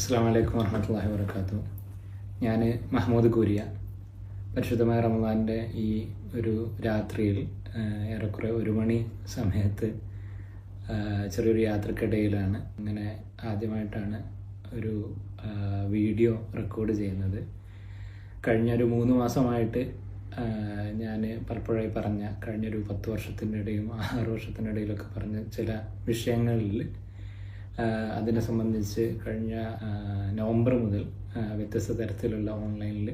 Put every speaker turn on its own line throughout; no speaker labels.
അസ്സാം വലൈക്കും വർഹമത്തല്ലാഹി വർക്കാത്തു ഞാൻ മഹമ്മൂദ് കുരിയ. പരിശുദ്ധമായ റമദാന്റെ ഈ ഒരു രാത്രിയിൽ ഏറെക്കുറെ ഒരു മണി സമയത്ത് ചെറിയൊരു യാത്രക്കിടയിലാണ് ഇങ്ങനെ ആദ്യമായിട്ടാണ് ഒരു വീഡിയോ റെക്കോർഡ് ചെയ്യുന്നത്. കഴിഞ്ഞ ഒരു മൂന്ന് മാസമായിട്ട് ഞാൻ പലപ്പോഴായി പറഞ്ഞ കഴിഞ്ഞൊരു പത്ത് വർഷത്തിന്റെ ഇടയും ആറ് വർഷത്തിന്റെ ഇടയിലൊക്കെ പറഞ്ഞ ചില വിഷയങ്ങളിൽ അതിനെ സംബന്ധിച്ച് കഴിഞ്ഞ നവംബർ മുതൽ വ്യത്യസ്ത തരത്തിലുള്ള ഓൺലൈനിൽ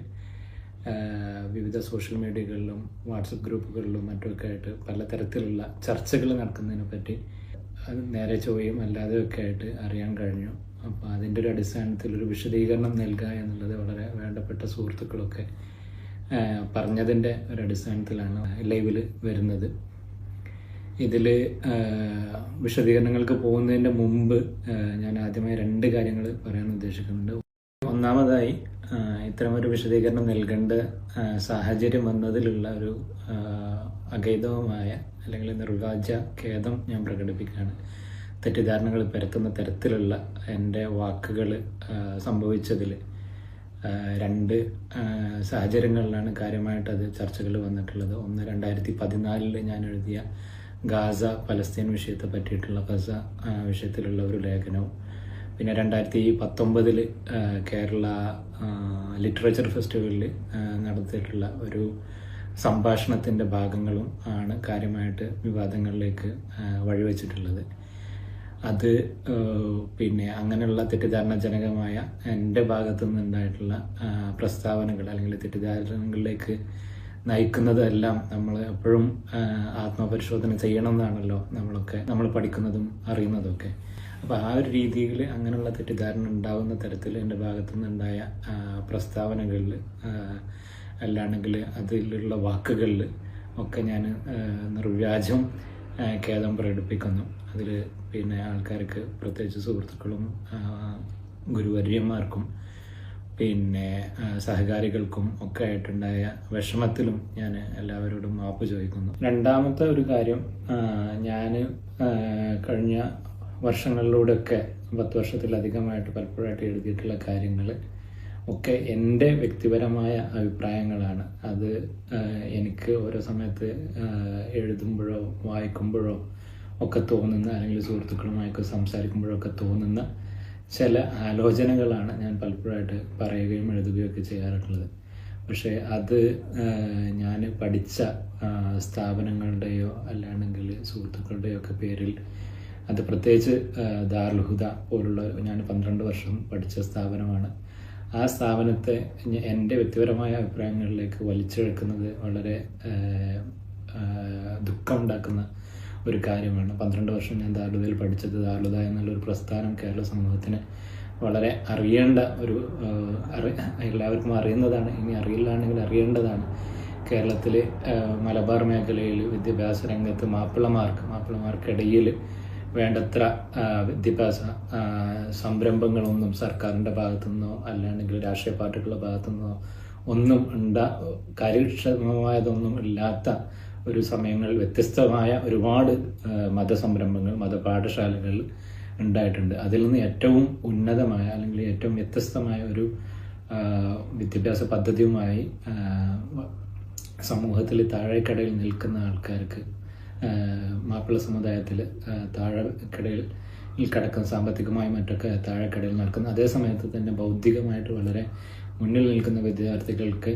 വിവിധ സോഷ്യൽ മീഡിയകളിലും വാട്സപ്പ് ഗ്രൂപ്പുകളിലും മറ്റുമൊക്കെ ആയിട്ട് പലതരത്തിലുള്ള ചർച്ചകൾ നടക്കുന്നതിനെ പറ്റി നേരെ ചൊവ്വയും അല്ലാതെയൊക്കെ ആയിട്ട് അറിയാൻ കഴിഞ്ഞു. അപ്പോൾ അതിന്റെ ഒരു അടിസ്ഥാനത്തിൽ ഒരു വിശദീകരണം നൽകുക എന്നുള്ളത് വളരെ വേണ്ടപ്പെട്ട സുഹൃത്തുക്കളൊക്കെ പറഞ്ഞതിന്റെ ഒരു അടിസ്ഥാനത്തിലാണ് ലൈവിൽ വരുന്നത്. ഇതിൽ വിശദീകരണങ്ങൾക്ക് പോകുന്നതിന്റെ മുമ്പ് ഞാൻ ആദ്യമായി രണ്ട് കാര്യങ്ങൾ പറയാൻ ഉദ്ദേശിക്കുന്നുണ്ട്. ഒന്നാമതായി ഇത്തരമൊരു വിശദീകരണം നൽകേണ്ട സാഹചര്യം വന്നതിലുള്ള ഒരു അഗൈതവുമായ അല്ലെങ്കിൽ നിർവാജ്യ ഖേദം ഞാൻ പ്രകടിപ്പിക്കുകയാണ്. തെറ്റിദ്ധാരണകൾ പരത്തുന്ന തരത്തിലുള്ള എന്റെ വാക്കുകൾ സംഭവിച്ചതിൽ രണ്ട് സാഹചര്യങ്ങളിലാണ് കാര്യമായിട്ട് അത് ചർച്ചകൾ വന്നിട്ടുള്ളത്. ഒന്ന് രണ്ടായിരത്തി പതിനാലിൽ ഞാൻ എഴുതിയ ഗാസ പലസ്തീൻ വിഷയത്തെ പറ്റിയിട്ടുള്ള ഗസ വിഷയത്തിലുള്ള ഒരു ലേഖനവും. പിന്നെ രണ്ടായിരത്തി പത്തൊമ്പതിൽ കേരള ലിറ്ററേച്ചർ ഫെസ്റ്റിവലിൽ നടത്തിയിട്ടുള്ള ഒരു സംഭാഷണത്തിന്റെ ഭാഗങ്ങളും ആണ് കാര്യമായിട്ട് വിവാദങ്ങളിലേക്ക് വഴിവെച്ചിട്ടുള്ളത്. അത് പിന്നെ അങ്ങനെയുള്ള തെറ്റിദ്ധാരണജനകമായ എന്റെ ഭാഗത്തു നിന്നുണ്ടായിട്ടുള്ള പ്രസ്താവനകൾ അല്ലെങ്കിൽ തെറ്റിദ്ധാരണകളിലേക്ക് നയിക്കുന്നതെല്ലാം നമ്മൾ എപ്പോഴും ആത്മപരിശോധന ചെയ്യണം എന്നാണല്ലോ നമ്മളൊക്കെ നമ്മൾ പഠിക്കുന്നതും അറിയുന്നതും ഒക്കെ അപ്പോൾ ആ ഒരു രീതിയിൽ അങ്ങനെയുള്ള തെറ്റിദ്ധാരണ ഉണ്ടാകുന്ന തരത്തിൽ എന്റെ ഭാഗത്തു നിന്നുണ്ടായ പ്രസ്താവനകളിൽ അല്ലാണെങ്കിൽ അതിലുള്ള വാക്കുകളിൽ ഒക്കെ ഞാൻ നിർവ്യാജം ഖേദം പ്രകടിപ്പിക്കുന്നു. അതിൽ പിന്നെ ആൾക്കാർക്ക് പ്രത്യേകിച്ച് സുഹൃത്തുക്കളും ഗുരുവര്യന്മാർക്കും പിന്നെ സഹകാരികൾക്കും ഒക്കെ ആയിട്ടുണ്ടായ വിഷമത്തിലും ഞാൻ എല്ലാവരോടും മാപ്പ് ചോദിക്കുന്നു. രണ്ടാമത്തെ ഒരു കാര്യം ഞാൻ കഴിഞ്ഞ വർഷങ്ങളിലൂടെയൊക്കെ പത്ത് വർഷത്തിലധികമായിട്ട് പലപ്പോഴായിട്ട് എഴുതിയിട്ടുള്ള കാര്യങ്ങൾ ഒക്കെ എന്റെ വ്യക്തിപരമായ അഭിപ്രായങ്ങളാണ്. അത് എനിക്ക് ഓരോ സമയത്ത് എഴുതുമ്പോഴോ വായിക്കുമ്പോഴോ ഒക്കെ തോന്നുന്ന അല്ലെങ്കിൽ സുഹൃത്തുക്കളുമായൊക്കെ സംസാരിക്കുമ്പോഴോ ഒക്കെ തോന്നുന്ന ചില ആലോചനകളാണ് ഞാൻ പലപ്പോഴായിട്ട് പറയുകയും എഴുതുകയും ഒക്കെ ചെയ്യാറുള്ളത്. പക്ഷേ അത് ഞാൻ പഠിച്ച സ്ഥാപനങ്ങളുടെയോ അല്ലാണെങ്കിൽ സുഹൃത്തുക്കളുടെയോ ഒക്കെ പേരിൽ അത് പ്രത്യേകിച്ച് ദാർലുഹുദ പോലുള്ള ഞാൻ പന്ത്രണ്ട് വർഷം പഠിച്ച സ്ഥാപനമാണ്. ആ സ്ഥാപനത്തെ എന്റെ വ്യക്തിപരമായ അഭിപ്രായങ്ങളിലേക്ക് വലിച്ചെടുക്കുന്നത് വളരെ ദുഃഖം ഉണ്ടാക്കുന്ന ഒരു കാര്യമാണ് പന്ത്രണ്ട് വർഷം ഞാൻ ദാരുതയിൽ പഠിച്ചത്. ദാരുത എന്നുള്ളൊരു പ്രസ്ഥാനം കേരള സമൂഹത്തിന് വളരെ അറിയേണ്ട ഒരു എല്ലാവർക്കും അറിയുന്നതാണ്. ഇനി അറിയില്ലാണെങ്കിൽ അറിയേണ്ടതാണ്. കേരളത്തിൽ മലബാർ മേഖലയിൽ വിദ്യാഭ്യാസ രംഗത്ത് മാപ്പിളമാർക്ക് മാപ്പിളമാർക്കിടയിൽ വേണ്ടത്ര വിദ്യാഭ്യാസ സംരംഭങ്ങളൊന്നും സർക്കാരിന്റെ ഭാഗത്തുനിന്നോ അല്ലാണെങ്കിൽ രാഷ്ട്രീയ പാർട്ടികളുടെ ഭാഗത്തുനിന്നോ ഒന്നും ഉണ്ടാ കാര്യക്ഷമമായതൊന്നും ഇല്ലാത്ത ഒരു സമയങ്ങളിൽ വ്യത്യസ്തമായ ഒരുപാട് മതസംരംഭങ്ങൾ മതപാഠശാലകൾ ഉണ്ടായിട്ടുണ്ട്. അതിൽ നിന്ന് ഏറ്റവും ഉന്നതമായ അല്ലെങ്കിൽ ഏറ്റവും വ്യത്യസ്തമായ ഒരു വിദ്യാഭ്യാസ പദ്ധതിയുമായി സമൂഹത്തിൽ താഴേക്കടയിൽ നിൽക്കുന്ന ആൾക്കാർക്ക് മാപ്പിള സമുദായത്തിൽ താഴെക്കടയിൽ കിടക്കുന്ന സാമ്പത്തികമായും മറ്റൊക്കെ താഴെക്കടയിൽ നടക്കുന്ന അതേ സമയത്ത് തന്നെ ബൗദ്ധികമായിട്ട് വളരെ മുന്നിൽ നിൽക്കുന്ന വിദ്യാർത്ഥികൾക്ക്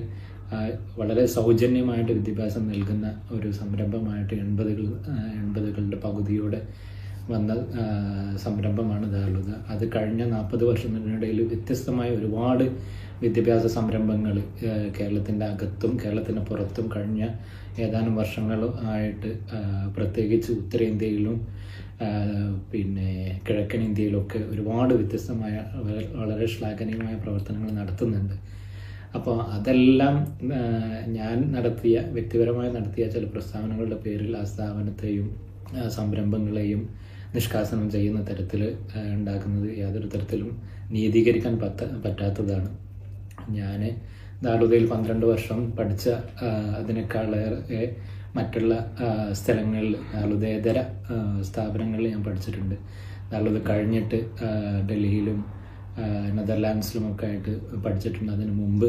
വളരെ സൗജന്യമായിട്ട് വിദ്യാഭ്യാസം നൽകുന്ന ഒരു സംരംഭമായിട്ട് എൺപതുകൾ എൺപതുകളുടെ പകുതിയോടെ വന്ന സംരംഭമാണ് ദാലുദ അത് കഴിഞ്ഞ നാൽപ്പത് വർഷത്തിനിടയിൽ വ്യത്യസ്തമായ ഒരുപാട് വിദ്യാഭ്യാസ സംരംഭങ്ങൾ കേരളത്തിന്റെ അകത്തും കേരളത്തിന് പുറത്തും കഴിഞ്ഞ ഏതാനും വർഷങ്ങളും ആയിട്ട് പ്രത്യേകിച്ച് ഉത്തരേന്ത്യയിലും പിന്നെ കിഴക്കൻ ഇന്ത്യയിലൊക്കെ ഒരുപാട് വ്യത്യസ്തമായ വളരെ ശ്ലാഘനീയമായ പ്രവർത്തനങ്ങൾ നടത്തുന്നുണ്ട്. അപ്പോൾ അതെല്ലാം ഞാൻ നടത്തിയ വ്യക്തിപരമായി നടത്തിയ ചില പ്രസ്താവനകളുടെ പേരിൽ ആ സ്ഥാപനത്തെയും സംരംഭങ്ങളെയും നിഷ്കാസനം ചെയ്യുന്ന തരത്തിൽ ഉണ്ടാക്കുന്നത് യാതൊരു തരത്തിലും നീതീകരിക്കാൻ പറ്റ പറ്റാത്തതാണ്. ഞാൻ ദാളുതയിൽ പന്ത്രണ്ട് വർഷം പഠിച്ച അതിനേക്കാളേറെ മറ്റുള്ള സ്ഥലങ്ങളിൽ ദാളുതേതര സ്ഥാപനങ്ങളിൽ ഞാൻ പഠിച്ചിട്ടുണ്ട്. ദാളുത കഴിഞ്ഞിട്ട് ഡൽഹിയിലും നെതർലാൻഡ്സിലുമൊക്കെ ആയിട്ട് പഠിച്ചിട്ടുണ്ട്. അതിനു മുമ്പ്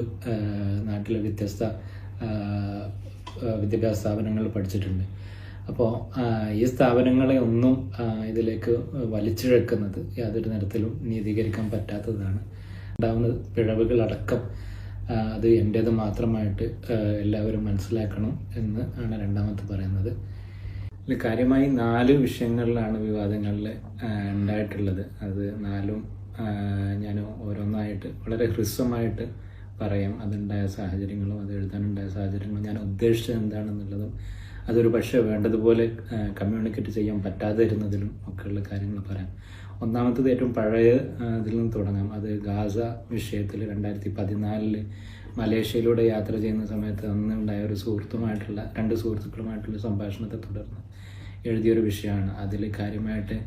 നാട്ടിലെ വ്യത്യസ്ത വിദ്യാഭ്യാസ സ്ഥാപനങ്ങളിൽ പഠിച്ചിട്ടുണ്ട്. അപ്പോൾ ഈ സ്ഥാപനങ്ങളെ ഒന്നും ഇതിലേക്ക് വലിച്ചിഴക്കുന്നത് യാതൊരു തരത്തിലും നീതീകരിക്കാൻ പറ്റാത്തതാണ്. ഉണ്ടാവുന്ന പിഴവുകളടക്കം അത് എന്റേത് മാത്രമായിട്ട് എല്ലാവരും മനസ്സിലാക്കണം എന്ന് ആണ് രണ്ടാമത്തെ പറയുന്നത്. കാര്യമായി നാല് വിഷയങ്ങളിലാണ് വിവാദങ്ങളിൽ ഉണ്ടായിട്ടുള്ളത്. അത് നാലും ഞാൻ ഓരോന്നായിട്ട് വളരെ ഹ്രസ്വമായിട്ട് പറയാം. അതുണ്ടായ സാഹചര്യങ്ങളും അത് എഴുതാനുണ്ടായ സാഹചര്യങ്ങളും ഞാൻ ഉദ്ദേശിച്ചത് എന്താണെന്നുള്ളതും അതൊരു പക്ഷേ വേണ്ടതുപോലെ കമ്മ്യൂണിക്കേറ്റ് ചെയ്യാൻ പറ്റാതെ ഇരുന്നതിലും ഒക്കെയുള്ള കാര്യങ്ങൾ പറയാം. ഒന്നാമത്തത് ഏറ്റവും പഴയ ഇതിൽ നിന്ന് തുടങ്ങാം. അത് ഗാസ വിഷയത്തിൽ രണ്ടായിരത്തി പതിനാലിൽ മലേഷ്യയിലൂടെ യാത്ര ചെയ്യുന്ന സമയത്ത് അന്നുണ്ടായ ഒരു സുഹൃത്തുമായിട്ടുള്ള രണ്ട് സുഹൃത്തുക്കളുമായിട്ടുള്ള സംഭാഷണത്തെ തുടർന്ന് എഴുതിയൊരു വിഷയമാണ്. അതിൽ കാര്യമായിട്ട്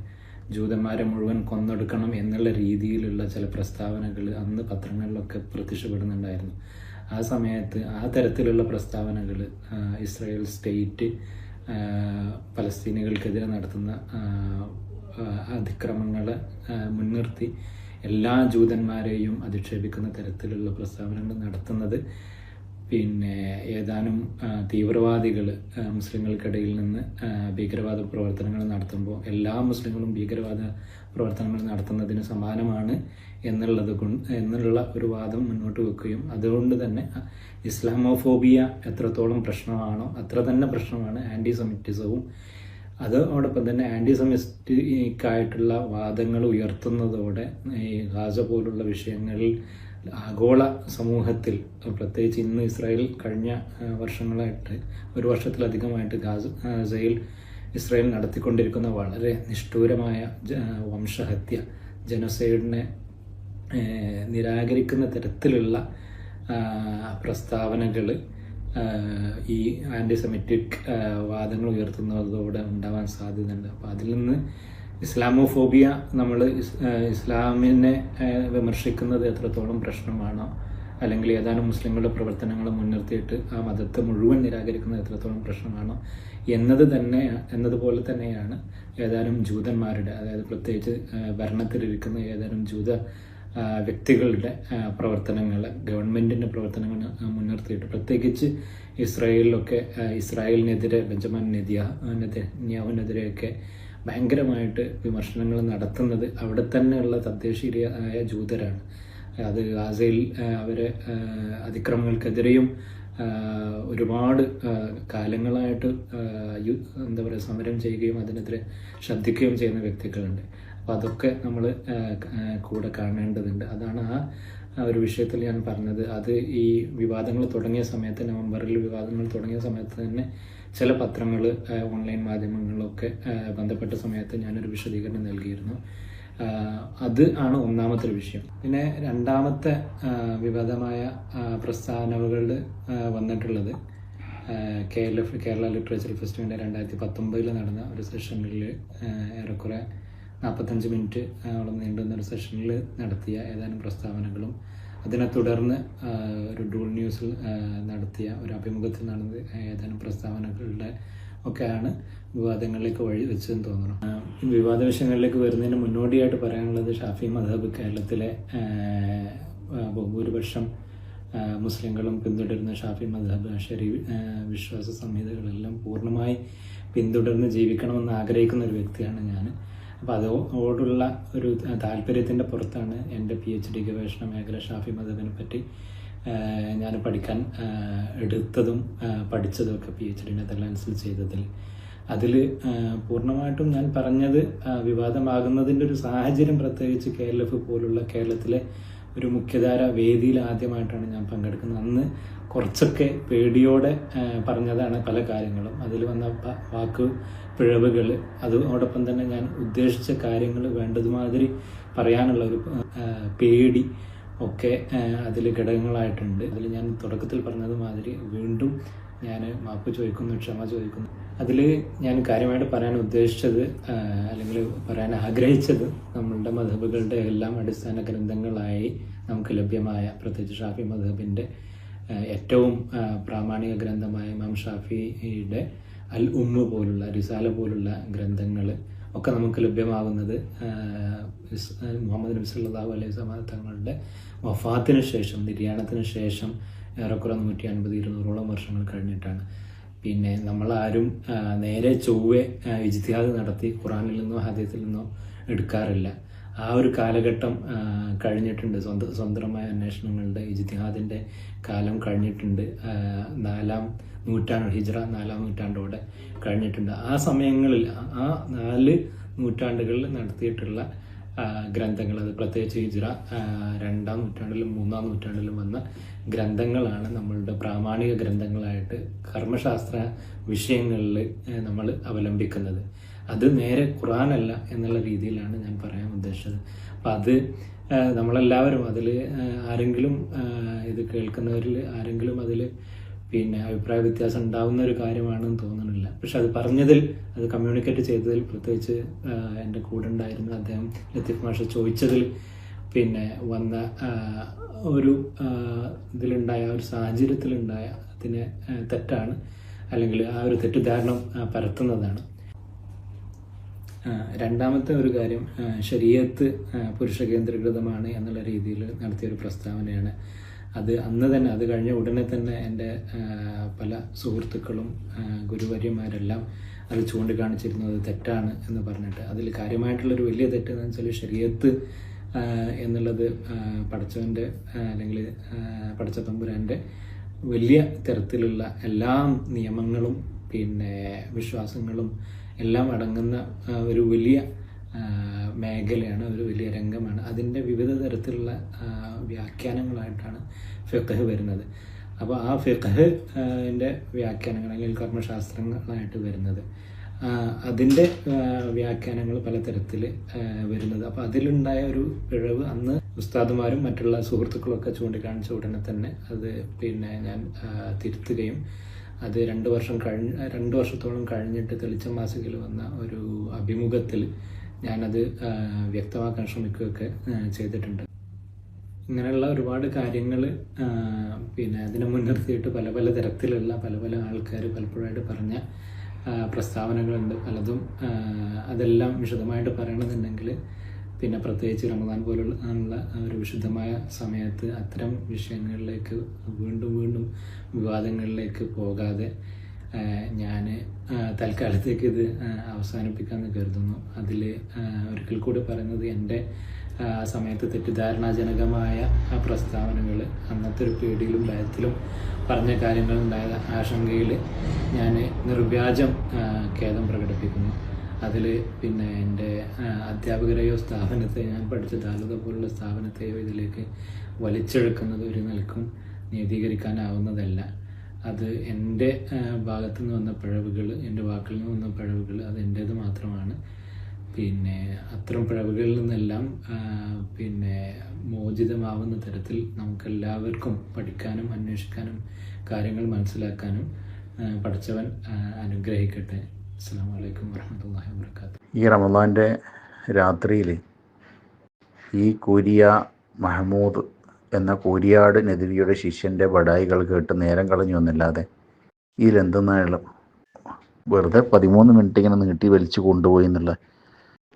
ജൂതന്മാരെ മുഴുവൻ കൊന്നൊടുക്കണം എന്നുള്ള രീതിയിലുള്ള ചില പ്രസ്താവനകൾ അന്ന് പത്രങ്ങളിലൊക്കെ പ്രത്യക്ഷപ്പെടുന്നുണ്ടായിരുന്നു. ആ സമയത്ത് ആ തരത്തിലുള്ള പ്രസ്താവനകൾ ഇസ്രായേൽ സ്റ്റേറ്റ് പലസ്തീനികൾക്കെതിരെ നടത്തുന്ന അതിക്രമങ്ങളെ മുൻനിർത്തി എല്ലാ ജൂതന്മാരെയും അധിക്ഷേപിക്കുന്ന തരത്തിലുള്ള പ്രസ്താവനകൾ നടത്തുന്നത് പിന്നെ ഏതാനും തീവ്രവാദികൾ മുസ്ലിങ്ങൾക്കിടയിൽ നിന്ന് ഭീകരവാദ പ്രവർത്തനങ്ങൾ നടത്തുമ്പോൾ എല്ലാ മുസ്ലിങ്ങളും ഭീകരവാദ പ്രവർത്തനങ്ങൾ നടത്തുന്നതിന് സമാനമാണ് എന്നുള്ളത് എന്നുള്ള ഒരു വാദം മുന്നോട്ട് വെക്കുകയും അതുകൊണ്ട് തന്നെ ഇസ്ലാമോഫോബിയ എത്രത്തോളം പ്രശ്നമാണോ അത്ര തന്നെ പ്രശ്നമാണ് ആന്റി സെമിറ്റിസവും അതോടൊപ്പം തന്നെ ആന്റി സെമിസ്റ്റിക്കായിട്ടുള്ള വാദങ്ങൾ ഉയർത്തുന്നതോടെ ഈ ഗാസ പോലുള്ള വിഷയങ്ങളിൽ ആഗോള സമൂഹത്തിൽ പ്രത്യേകിച്ച് ഇന്ന് ഇസ്രായേൽ കഴിഞ്ഞ വർഷങ്ങളായിട്ട് ഒരു വർഷത്തിലധികമായിട്ട് ഗാസ ഗാസയിൽ ഇസ്രായേൽ നടത്തിക്കൊണ്ടിരിക്കുന്ന വളരെ നിഷ്ഠൂരമായ വംശഹത്യ ജനസൈഡിനെ നിരാകരിക്കുന്ന തരത്തിലുള്ള പ്രസ്താവനകൾ ഈ ആന്റിസെമിറ്റിക് വാദങ്ങൾ ഉയർത്തുന്നതോടെ ഉണ്ടാവാൻ സാധ്യതയുണ്ട്. അപ്പോൾ അതിൽ നിന്ന് ഇസ്ലാമോഫോബിയ നമ്മൾ ഇസ്ലാമിനെ വിമർശിക്കുന്നത് എത്രത്തോളം പ്രശ്നമാണോ അല്ലെങ്കിൽ ഏതാനും മുസ്ലിങ്ങളുടെ പ്രവർത്തനങ്ങൾ മുൻനിർത്തിയിട്ട് ആ മതത്തെ മുഴുവൻ നിരാകരിക്കുന്നത് എത്രത്തോളം പ്രശ്നമാണോ എന്നത് തന്നെ എന്നതുപോലെ തന്നെയാണ് ഏതാനും ജൂതന്മാരുടെ അതായത് പ്രത്യേകിച്ച് ഭരണത്തിലിരിക്കുന്ന ഏതാനും ജൂത വ്യക്തികളുടെ പ്രവർത്തനങ്ങൾ ഗവൺമെന്റിന്റെ പ്രവർത്തനങ്ങൾ മുൻനിർത്തിയിട്ട്. പ്രത്യേകിച്ച് ഇസ്രായേലിലൊക്കെ ഇസ്രായേലിനെതിരെ ബെഞ്ചമിൻ നെതിയ നെതിയാവിനെതിരെയൊക്കെ ഭയങ്കരമായിട്ട് വിമർശനങ്ങൾ നടത്തുന്നത് അവിടെ തന്നെയുള്ള തദ്ദേശീയരായ ജൂതരാണ്. അത് ഗാസയിൽ അവരെ അതിക്രമങ്ങൾക്കെതിരെയും ഒരുപാട് കാലങ്ങളായിട്ട് എന്താ പറയുക സമരം ചെയ്യുകയും അതിനെതിരെ ശ്രദ്ധിക്കുകയും ചെയ്യുന്ന വ്യക്തികളുണ്ട്. അപ്പോൾ അതൊക്കെ നമ്മൾ കൂടെ കാണേണ്ടതുണ്ട്. അതാണ് ആ ഒരു വിഷയത്തിൽ ഞാൻ പറഞ്ഞത്. അത് ഈ വിവാദങ്ങൾ തുടങ്ങിയ സമയത്ത് നവംബറിൽ വിവാദങ്ങൾ തുടങ്ങിയ സമയത്ത് തന്നെ ചില പത്രങ്ങൾ ഓൺലൈൻ മാധ്യമങ്ങളിലൊക്കെ ബന്ധപ്പെട്ട സമയത്ത് ഞാനൊരു വിശദീകരണം നൽകിയിരുന്നു. അത് ആണ് ഒന്നാമത്തെ വിഷയം. പിന്നെ രണ്ടാമത്തെ വിവാദമായ പ്രസ്താവനകൾ വന്നിട്ടുള്ളത് കേരള കേരള ലിറ്ററേച്ചർ ഫെസ്റ്റിവലിന്റെ രണ്ടായിരത്തി പത്തൊമ്പതിൽ നടന്ന ഒരു സെഷനിൽ ഏറെക്കുറെ നാൽപ്പത്തഞ്ച് മിനിറ്റ് ഓളം നീണ്ടുന്ന ഒരു സെഷനിൽ നടത്തിയ ഏതാനും പ്രസ്താവനകളും അതിനെ തുടർന്ന് ഒരു ഡൂൾ ന്യൂസിൽ നടത്തിയ ഒരു അഭിമുഖത്തിൽ നടന്ന ഏതാനും പ്രസ്താവനകളുടെ ഒക്കെയാണ് വിവാദങ്ങളിലേക്ക് വഴി വെച്ചതെന്ന് തോന്നുന്നു. ഈ വിവാദ വിഷയങ്ങളിലേക്ക് വരുന്നതിന് മുന്നോടിയായിട്ട് പറയാനുള്ളത് ഷാഫി മധബ് കേരളത്തിലെ ബഹുഭൂരിപക്ഷം മുസ്ലിങ്ങളും പിന്തുടരുന്ന ഷാഫി മധബ് അഷരി വിശ്വാസ സംഹിതകളെല്ലാം പൂർണമായി പിന്തുടർന്ന് ജീവിക്കണമെന്ന് ആഗ്രഹിക്കുന്ന ഒരു വ്യക്തിയാണ് ഞാൻ അപ്പോൾ അതോടുള്ള ഒരു താല്പര്യത്തിന്റെ പുറത്താണ് എന്റെ പി എച്ച് ഡി ഗവേഷണ മേഖല ഷാഫി മദബിനെ പറ്റി ഞാൻ പഠിക്കാൻ എടുത്തതും പഠിച്ചതും ഒക്കെ പി എച്ച് ഡി നെതർലാൻഡ്സിൽ ചെയ്തതിൽ. അതിൽ പൂർണമായിട്ടും ഞാൻ പറഞ്ഞത് വിവാദമാകുന്നതിന്റെ ഒരു സാഹചര്യം പ്രത്യേകിച്ച് കെ എൽ എഫ് പോലുള്ള കേരളത്തിലെ ഒരു മുഖ്യധാര വേദിയിൽ ആദ്യമായിട്ടാണ് ഞാൻ പങ്കെടുക്കുന്നത്. അന്ന് കുറച്ചൊക്കെ പേടിയോടെ പറഞ്ഞതാണ് പല കാര്യങ്ങളും. അതിൽ വന്ന വാക്ക് പിഴവുകൾ അതോടൊപ്പം തന്നെ ഞാൻ ഉദ്ദേശിച്ച കാര്യങ്ങൾ വേണ്ടതുമാതിരി പറയാനുള്ള ഒരു പേടി ഒക്കെ അതിൽ ഘടകങ്ങളായിട്ടുണ്ട്. അതിൽ ഞാൻ തുടക്കത്തിൽ പറഞ്ഞതുമാതിരി വീണ്ടും ഞാൻ മാപ്പ് ചോദിക്കുന്നു ക്ഷമ ചോദിക്കുന്നു. അതിൽ ഞാൻ കാര്യമായിട്ട് പറയാൻ ഉദ്ദേശിച്ചത് അല്ലെങ്കിൽ പറയാൻ ആഗ്രഹിച്ചത് നമ്മളുടെ മധബുകളുടെ എല്ലാം അടിസ്ഥാന ഗ്രന്ഥങ്ങളായി നമുക്ക് ലഭ്യമായ പ്രത്യേകിച്ച് ഷാഫി മധബിന്റെ ഏറ്റവും പ്രാമാണിക ഗ്രന്ഥമായ ഇമാം ഷാഫിയുടെ അൽ ഉമ്മ പോലുള്ള റിസാല പോലുള്ള ഗ്രന്ഥങ്ങൾ ഒക്കെ നമുക്ക് ലഭ്യമാകുന്നത് മുഹമ്മദ് നബി അലൈഹി സ്വലാ തങ്ങളുടെ വഫാത്തിന് ശേഷം നിര്യാണത്തിന് ശേഷം ഏറെക്കുറെ നൂറ്റി അൻപത് ഇരുന്നൂറോളം വർഷങ്ങൾ കഴിഞ്ഞിട്ടാണ്. പിന്നെ നമ്മളാരും നേരെ ചൊവ്വെ ഇജ്തിഹാദ് നടത്തി ഖുറാനിൽ നിന്നോ ഹദീസിൽ നിന്നോ എടുക്കാറില്ല. ആ ഒരു കാലഘട്ടം കഴിഞ്ഞിട്ടുണ്ട്. സ്വന്ത സ്വന്തമായ അന്വേഷണങ്ങളുടെ ഇജ്തിഹാദിന്റെ കാലം കഴിഞ്ഞിട്ടുണ്ട്. നാലാം നൂറ്റാണ്ട് ഹിജ്ര നാലാം നൂറ്റാണ്ടോടെ കഴിഞ്ഞിട്ടുണ്ട്. ആ സമയങ്ങളിൽ ആ- നാല് നൂറ്റാണ്ടുകളിൽ നടത്തിയിട്ടുള്ള ഗ്രന്ഥങ്ങൾ അത് പ്രത്യേകിച്ച് ഹിജ്ര രണ്ടാം നൂറ്റാണ്ടിലും മൂന്നാം നൂറ്റാണ്ടിലും വന്ന ഗ്രന്ഥങ്ങളാണ് നമ്മളുടെ പ്രാമാണിക ഗ്രന്ഥങ്ങളായിട്ട് കർമ്മശാസ്ത്ര വിഷയങ്ങളിൽ നമ്മൾ അവലംബിക്കുന്നത്. അത് നേരെ ഖുറാനല്ല എന്നുള്ള രീതിയിലാണ് ഞാൻ പറയാൻ ഉദ്ദേശിച്ചത്. അപ്പം അത് നമ്മളെല്ലാവരും അതിൽ ആരെങ്കിലും ഇത് കേൾക്കുന്നവരിൽ ആരെങ്കിലും അതിൽ പിന്നെ അഭിപ്രായ വ്യത്യാസം ഉണ്ടാവുന്ന ഒരു കാര്യമാണെന്ന് തോന്നുന്നില്ല പക്ഷെ അത് പറഞ്ഞതിൽ അത് കമ്മ്യൂണിക്കേറ്റ് ചെയ്തതിൽ പ്രത്യേകിച്ച് എന്റെ കൂടെ ഉണ്ടായിരുന്ന അദ്ദേഹം ലത്തീഫ് മാഷ ചോദിച്ചതിൽ പിന്നെ വന്ന ഒരു ഇതിലുണ്ടായ ഒരു സാഹചര്യത്തിലുണ്ടായ അതിന് തെറ്റാണ്. അല്ലെങ്കിൽ ആ ഒരു തെറ്റിദ്ധാരണം പരത്തുന്നതാണ്. രണ്ടാമത്തെ ഒരു കാര്യം ശരീരത്ത് പുരുഷ കേന്ദ്രീകൃതമാണ് എന്നുള്ള രീതിയിൽ നടത്തിയൊരു പ്രസ്താവനയാണ് അത് അന്ന് തന്നെ അത് കഴിഞ്ഞ ഉടനെ തന്നെ എന്റെ പല സുഹൃത്തുക്കളും ഗുരുവര്യന്മാരെല്ലാം അത് ചൂണ്ടിക്കാണിച്ചിരുന്നത് തെറ്റാണ് എന്ന് പറഞ്ഞിട്ട്. അതിൽ കാര്യമായിട്ടുള്ളൊരു വലിയ തെറ്റെന്ന് വെച്ചാൽ ശരീരത്ത് എന്നുള്ളത് പഠിച്ചവന്റെ അല്ലെങ്കിൽ പഠിച്ച തമ്പുരാന്റെ വലിയ തരത്തിലുള്ള എല്ലാ നിയമങ്ങളും പിന്നെ വിശ്വാസങ്ങളും എല്ലാം അടങ്ങുന്ന ഒരു വലിയ മേഖലയാണ് ഒരു വലിയ രംഗമാണ്. അതിന്റെ വിവിധ തരത്തിലുള്ള വ്യാഖ്യാനങ്ങളായിട്ടാണ് ഫിഖഹ് വരുന്നത്. അപ്പോൾ ആ ഫിഖഹ് ന്റെ വ്യാഖ്യാനങ്ങൾ അല്ലെങ്കിൽ കർമ്മശാസ്ത്രങ്ങളായിട്ട് വരുന്നത്. അതിന്റെ വ്യാഖ്യാനങ്ങൾ പലതരത്തിൽ വരുന്നത്. അപ്പോൾ അതിലുണ്ടായ ഒരു പിഴവ് അന്ന് ഉസ്താദുമാരും മറ്റുള്ള സുഹൃത്തുക്കളൊക്കെ ചൂണ്ടിക്കാണിച്ച ഉടനെ തന്നെ അത് പിന്നെ ഞാൻ തിരുത്തുകയും അത് രണ്ട് വർഷം കഴിഞ്ഞ് രണ്ട് വർഷത്തോളം കഴിഞ്ഞിട്ട് തെളിച്ച മാസികയിൽ വന്ന ഒരു അഭിമുഖത്തിൽ ഞാനത് വ്യക്തമാക്കാൻ ശ്രമിക്കുകയൊക്കെ ചെയ്തിട്ടുണ്ട്. ഇങ്ങനെയുള്ള ഒരുപാട് കാര്യങ്ങൾ പിന്നെ അതിനെ മുൻനിർത്തിയിട്ട് പല പല തരത്തിലുള്ള പല പല ആൾക്കാർ പലപ്പോഴായിട്ട് പറഞ്ഞ പ്രസ്താവനകളുണ്ട്. പലതും അതെല്ലാം വിശദമായിട്ട് പറയണമെന്നുണ്ടെങ്കിൽ പിന്നെ പ്രത്യേകിച്ച് റമദാൻ പോലുള്ള ഒരു വിശുദ്ധമായ സമയത്ത് അത്തരം വിഷയങ്ങളിലേക്ക് വീണ്ടും വീണ്ടും വിവാദങ്ങളിലേക്ക് പോകാതെ ഞാൻ തൽക്കാലത്തേക്ക് ഇത് അവസാനിപ്പിക്കാമെന്ന് കരുതുന്നു. അതിൽ ഒരിക്കൽ കൂടി പറയുന്നത് എന്റെ സമയത്ത് തെറ്റിദ്ധാരണാജനകമായ പ്രസ്താവനകൾ അന്നത്തെ ഒരു പേടിയിലും ഭയത്തിലും പറഞ്ഞ കാര്യങ്ങളുണ്ടായ ആശങ്കയിൽ ഞാൻ നിർവ്യാജം ഖേദം പ്രകടിപ്പിക്കുന്നു. അതിൽ പിന്നെ എന്റെ അധ്യാപകരെയോ സ്ഥാപനത്തെ ഞാൻ പഠിച്ച താലൂക പോലുള്ള സ്ഥാപനത്തെയോ ഇതിലേക്ക് വലിച്ചെടുക്കുന്നത് ഒരു നിലക്കും നീതീകരിക്കാനാവുന്നതല്ല. അത് എന്റെ ഭാഗത്തു നിന്ന് വന്ന പിഴവുകൾ എന്റെ വാക്കിൽ നിന്ന് വന്ന പിഴവുകൾ അത് എന്റേത് മാത്രമാണ്. പിന്നെ അത്തരം പിഴവുകളിൽ നിന്നെല്ലാം പിന്നെ മോചിതമാവുന്ന തരത്തിൽ നമുക്കെല്ലാവർക്കും പഠിക്കാനും അന്വേഷിക്കാനും കാര്യങ്ങൾ മനസ്സിലാക്കാനും പഠിച്ചവൻ അനുഗ്രഹിക്കട്ടെ. അസ്സാം വലൈക്കും വാഹമത്തല്ലാഹി വാബർക്കാത്തു
ഈ റമദാന്റെ രാത്രിയിൽ ഈ കൂരിയ മഹമൂദ് എന്ന കൂരിയാട് നെതിരിയുടെ ശിഷ്യന്റെ ബടായികൾ കേട്ട് നേരം കളഞ്ഞു എന്നല്ലാതെ ഇതിലെന്തെന്നാണ് വെറുതെ പതിമൂന്ന് മിനിറ്റ് ഇങ്ങനെ നീട്ടി വലിച്ചു കൊണ്ടുപോയി എന്നുള്ള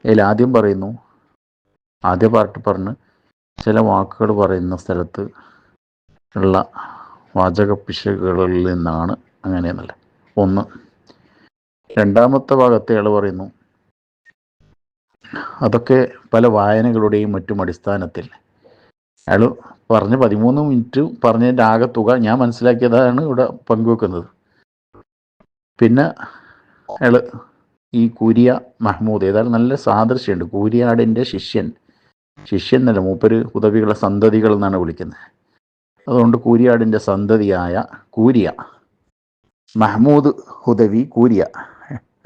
അതിൽ ആദ്യം പറയുന്നു ആദ്യ പാർട്ട് പറഞ്ഞ് ചില വാക്കുകൾ പറയുന്ന സ്ഥലത്ത് ഉള്ള വാചക പിശകുകളിൽ നിന്നാണ് അങ്ങനെയെന്നല്ല. ഒന്ന് രണ്ടാമത്തെ ഭാഗത്തെ ആൾ പറയുന്നു അതൊക്കെ പല വായനകളുടെയും മറ്റും അടിസ്ഥാനത്തിൽ. അയാൾ പറഞ്ഞ പതിമൂന്ന് മിനിറ്റ് പറഞ്ഞതിന്റെ ആകെ തുക ഞാൻ മനസ്സിലാക്കിയതാണ് ഇവിടെ പങ്കുവെക്കുന്നത്. പിന്നെ അയാൾ ഈ കൂരിയ മഹ്മൂദ് ഏതായാലും നല്ല സാദൃശ്യമുണ്ട്. കൂരിയാടിന്റെ ശിഷ്യൻ. ശിഷ്യൻ എന്നല്ല മൂപ്പര് ഉദവികളെ സന്തതികൾ എന്നാണ് വിളിക്കുന്നത്. അതുകൊണ്ട് കൂരിയാടിന്റെ സന്തതിയായ കൂരിയ മഹ്മൂദ് ഉദവി കൂരിയ.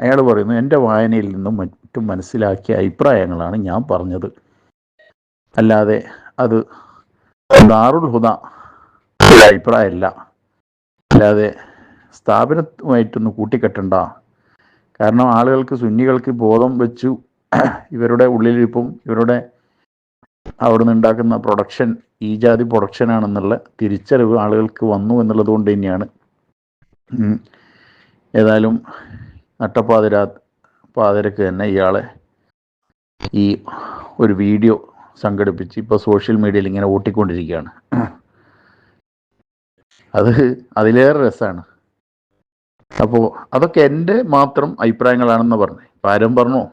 അയാൾ പറയുന്നു എന്റെ വായനയിൽ നിന്നും മറ്റും മനസ്സിലാക്കിയ അഭിപ്രായങ്ങളാണ് ഞാൻ പറഞ്ഞത്. അല്ലാതെ അത് ദാറുൽ ഹുദ. അഭിപ്രായമല്ല. അല്ലാതെ സ്ഥാപനവുമായിട്ടൊന്ന് കൂട്ടിക്കെട്ടണ്ട. കാരണം ആളുകൾക്ക് സുന്നികൾക്ക് ബോധം വെച്ചു ഇവരുടെ ഉള്ളിലിരിപ്പും ഇവരുടെ അവിടുന്ന് ഉണ്ടാക്കുന്ന പ്രൊഡക്ഷൻ ഈ ജാതി പ്രൊഡക്ഷനാണെന്നുള്ള തിരിച്ചറിവ് ആളുകൾക്ക് വന്നു എന്നുള്ളത് കൊണ്ട് തന്നെയാണ്. ഏതായാലും നട്ടപ്പാതിരാ പാതിരക്ക് തന്നെ ഇയാളെ ഈ ഒരു വീഡിയോ സംഘടിപ്പിച്ച് ഇപ്പോൾ സോഷ്യൽ മീഡിയയിൽ ഇങ്ങനെ ഓട്ടിക്കൊണ്ടിരിക്കുകയാണ് അത് അതിലേറെ രസമാണ് അപ്പോൾ അതൊക്കെ എന്റെ മാത്രം അഭിപ്രായങ്ങളാണെന്ന് പറഞ്ഞു. ആരും പറഞ്ഞോ?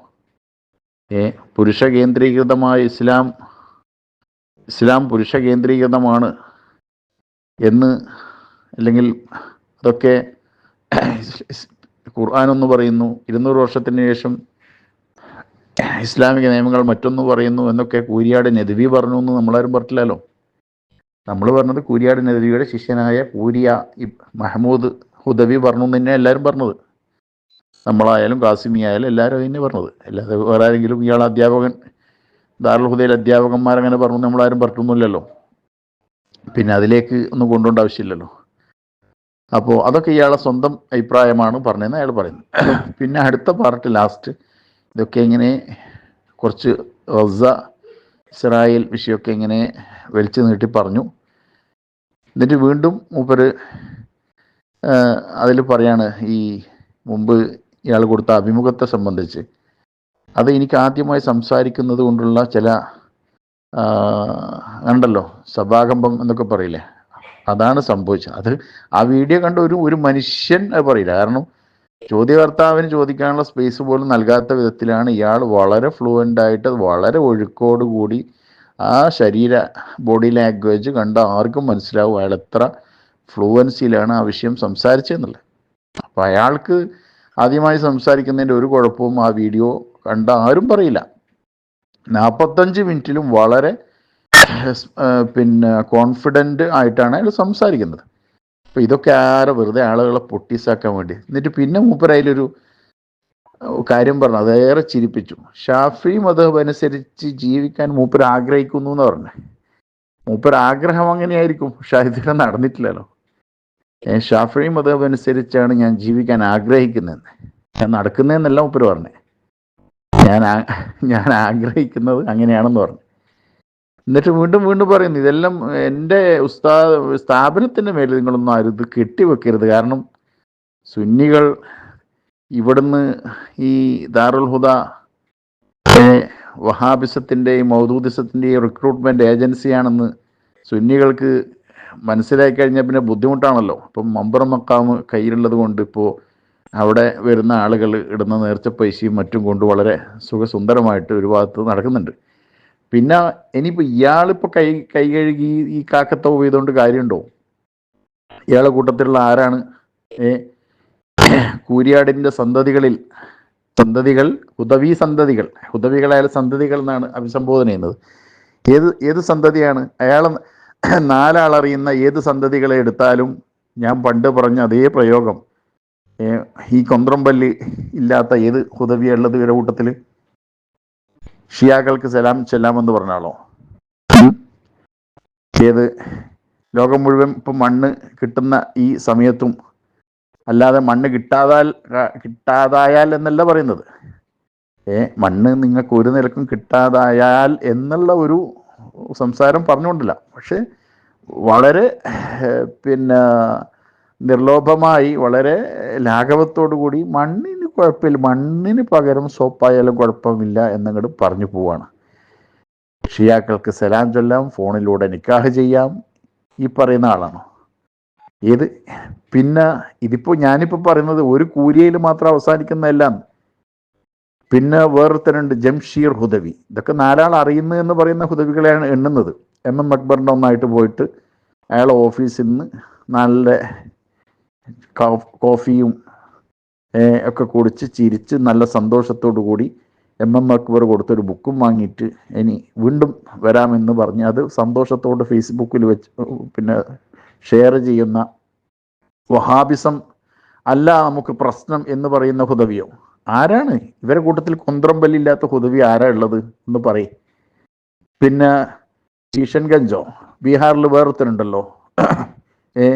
ഏ പുരുഷ കേന്ദ്രീകൃതമായ ഇസ്ലാം ഇസ്ലാം പുരുഷ കേന്ദ്രീകൃതമാണ് എന്ന് അല്ലെങ്കിൽ അതൊക്കെ ഖുർആൻ എന്ന് പറയുന്നു. ഇരുന്നൂറ് വർഷത്തിന് ശേഷം ഇസ്ലാമിക നിയമങ്ങൾ മറ്റൊന്ന് പറയുന്നു എന്നൊക്കെ കൂരിയാട് നെതുവി പറഞ്ഞു എന്ന് നമ്മളാരും പറഞ്ഞില്ലല്ലോ നമ്മൾ പറഞ്ഞത് കൂരിയാട് നെതുവിയുടെ ശിഷ്യനായ കൂരിയ മഹമ്മൂദ് ഹുദവി പറഞ്ഞു എന്ന് തന്നെ എല്ലാവരും പറഞ്ഞത്. നമ്മളായാലും കാസിമി ആയാലും എല്ലാവരും തന്നെ പറഞ്ഞത്. അല്ലാതെ വേറെ ആരെങ്കിലും ഇയാൾ അധ്യാപകൻ ദാറുൽ ഹുദയിൽ അധ്യാപകന്മാരങ്ങനെ പറഞ്ഞു നമ്മളാരും പറഞ്ഞൊന്നുമില്ലല്ലോ പിന്നെ അതിലേക്ക് ഒന്നും കൊണ്ടുപോകേണ്ട ആവശ്യമില്ലല്ലോ. അപ്പോൾ അതൊക്കെ ഇയാളെ സ്വന്തം അഭിപ്രായമാണ് പറഞ്ഞതെന്ന് അയാൾ പറയുന്നത് പിന്നെ അടുത്ത പാർട്ട് ലാസ്റ്റ്. ഇതൊക്കെ ഇങ്ങനെ കുറച്ച് റസ ഇസ്രായേൽ വിഷയമൊക്കെ ഇങ്ങനെ വലിച്ചു നീട്ടി പറഞ്ഞു. എന്നിട്ട് വീണ്ടും മൂപ്പര് അതിൽ പറയാണ് ഈ മുമ്പ് ഇയാൾ കൊടുത്ത അഭിമുഖത്തെ സംബന്ധിച്ച്. അത് എനിക്ക് ആദ്യമായി സംസാരിക്കുന്നത് കൊണ്ടുള്ള ചില ഉണ്ടല്ലോ സഭാകമ്പം എന്നൊക്കെ പറയില്ലേ? അതാണ് സംഭവിച്ചത്. അത് ആ വീഡിയോ കണ്ട ഒരു ഒരു മനുഷ്യൻ പറയില്ല. കാരണം ചോദ്യകർത്താവിന് ചോദിക്കാനുള്ള സ്പേസ് പോലും നൽകാത്ത വിധത്തിലാണ് ഇയാൾ വളരെ ഫ്ലുവന്റ് ആയിട്ട് വളരെ ഒഴുക്കോടുകൂടി ആ ശരീര ബോഡി ലാംഗ്വേജ് കണ്ട ആർക്കും മനസ്സിലാവും അയാൾ എത്ര ഫ്ലുവൻസിയിലാണ് ആ വിഷയം സംസാരിച്ചതെന്നുള്ളത്. അപ്പോൾ അയാൾക്ക് ആദ്യമായി സംസാരിക്കുന്നതിന്റെ ഒരു കുഴപ്പവും ആ വീഡിയോ കണ്ട ആരും പറയില്ല. നാൽപ്പത്തഞ്ച് മിനിറ്റിലും വളരെ പിന്നെ കോൺഫിഡന്റ് ആയിട്ടാണ് അയാൾ സംസാരിക്കുന്നത്. അപ്പോൾ ഇതൊക്കെ ആരെ വെറുതെ ആളുകളെ പൊട്ടിസാക്കാൻ വേണ്ടി. എന്നിട്ട് പിന്നെ മൂപ്പർ അതിലൊരു കാര്യം പറഞ്ഞു. അതേറെ ചിരിപ്പിച്ചു. ഷാഫി മതഹബ് അനുസരിച്ച് ജീവിക്കാൻ മൂപ്പർ ആഗ്രഹിക്കുന്നു എന്ന് പറഞ്ഞു. മൂപ്പർ ആഗ്രഹം അങ്ങനെയായിരിക്കും. പക്ഷെ നടന്നിട്ടില്ലല്ലോ. ഞാൻ ഷാഫി മതഹബ് അനുസരിച്ചാണ് ഞാൻ ജീവിക്കാൻ ആഗ്രഹിക്കുന്നതെന്ന്. ഞാൻ നടക്കുന്നതെന്നല്ല മൂപ്പർ പറഞ്ഞു. ഞാൻ ഞാൻ ആഗ്രഹിക്കുന്നത് അങ്ങനെയാണെന്ന് പറഞ്ഞു. എന്നിട്ട് വീണ്ടും വീണ്ടും പറയുന്നു ഇതെല്ലാം എന്റെ ഉസ്താ സ്ഥാപനത്തിന്റെ മേലെ നിങ്ങളൊന്നും അരുത് കെട്ടിവെക്കരുത്. കാരണം സുന്നികൾ ഇവിടുന്ന് ഈ ദാറുൽ ഹുദ വഹാബിസത്തിന്റെയും മൗദൂദിസത്തിന്റെയും റിക്രൂട്ട്മെന്റ് ഏജൻസിയാണെന്ന് സുന്നികൾക്ക് മനസ്സിലാക്കി കഴിഞ്ഞാൽ പിന്നെ ബുദ്ധിമുട്ടാണല്ലോ. അപ്പം മമ്പറ മക്കാമ് കയ്യിലുള്ളത് കൊണ്ട് ഇപ്പോൾ അവിടെ വരുന്ന ആളുകൾ ഇടുന്ന നേർച്ച പൈസയും മറ്റും കൊണ്ട് വളരെ സുഖസുന്ദരമായിട്ട് ഒരു ഭാഗത്ത് നടക്കുന്നുണ്ട്. പിന്നെ ഇനിയിപ്പോൾ ഇയാളിപ്പോൾ കൈ കൈ കഴുകി ഈ കാക്കത്തോ ചെയ്തുകൊണ്ട് കാര്യമുണ്ടോ ഇയാളെ കൂട്ടത്തിലുള്ള ആരാണ്? ഏ കൂരിയാടിന്റെ സന്തതികളിൽ സന്തതികൾ ഹുദവി സന്തതികൾ ഹുദവികളായ സന്തതികൾ എന്നാണ് അഭിസംബോധന ചെയ്യുന്നത്. ഏത് ഏത് സന്തതിയാണ്? അയാൾ നാലാളറിയുന്ന ഏത് സന്തതികളെ എടുത്താലും ഞാൻ പണ്ട് പറഞ്ഞ അതേ പ്രയോഗം. ഈ കൊന്ത്രംപല്ലി ഇല്ലാത്ത ഏത് ഹുദവിയുള്ളത് ഇവരുടെ കൂട്ടത്തിൽ ഷിയാക്കൾക്ക് സലാം ചെല്ലാമെന്ന് പറഞ്ഞാളോ? ഏത്? ലോകം മുഴുവൻ ഇപ്പം മണ്ണ് കിട്ടുന്ന ഈ സമയത്തും അല്ലാതെ മണ്ണ് കിട്ടാതാൽ കിട്ടാതായാൽ എന്നല്ല പറയുന്നത്. ഏ മണ്ണ് നിങ്ങൾക്ക് ഒരു നിലക്കും കിട്ടാതായാൽ എന്നുള്ള ഒരു സംസാരം പറഞ്ഞുകൊണ്ടില്ല. പക്ഷെ വളരെ പിന്നെ നിർലോഭമായി വളരെ ലാഘവത്തോടു കൂടി മണ്ണിന് കുഴപ്പമില്ല. മണ്ണിന് പകരം സോപ്പായാലും കുഴപ്പമില്ല എന്നങ്ങോട്ട് പറഞ്ഞു പോവാണ്. ഷിയാക്കൾക്ക് സലാം ചൊല്ലാം ഫോണിലൂടെ നിക്കാഹ് ചെയ്യാം. ഈ പറയുന്ന ആളാണോ? ഏത്? പിന്നെ ഇതിപ്പോൾ ഞാനിപ്പോൾ പറയുന്നത് ഒരു കൂരിയയിൽ മാത്രം അവസാനിക്കുന്നതല്ല. പിന്നെ വേറൊരുത്തരുണ്ട് ജംഷീർ ഹുദവി. ഇതൊക്കെ നാലാൾ അറിയുന്നു എന്ന് പറയുന്ന ഹുദവികളെയാണ് എണ്ണുന്നത്. എം എം അക്ബറിന്റെ ഒന്നായിട്ട് പോയിട്ട് അയാളെ ഓഫീസിൽ നിന്ന് നല്ല കോഫിയും ഒക്കെ കുടിച്ച് ചിരിച്ച് നല്ല സന്തോഷത്തോടു കൂടി എം എം അക്ബർ കൊടുത്തൊരു ബുക്കും വാങ്ങിയിട്ട് ഇനി വീണ്ടും വരാമെന്ന് പറഞ്ഞ് അത് സന്തോഷത്തോടെ ഫേസ്ബുക്കിൽ വെച്ച് പിന്നെ ഷെയർ ചെയ്യുന്ന വഹാബിസം അല്ല നമുക്ക് പ്രശ്നം എന്ന് പറയുന്ന ഹുദവിയോ. ആരാണ്? ഇവരെ കൂട്ടത്തിൽ കുന്ത്രമ്പല്ലില്ലാത്ത ഹുദവി ആരാ ഉള്ളത്? എന്ന് പറയും. പിന്നെ കിഷൻഗഞ്ചോ ബീഹാറിൽ വേറൊരുത്തരുണ്ടല്ലോ. ഏ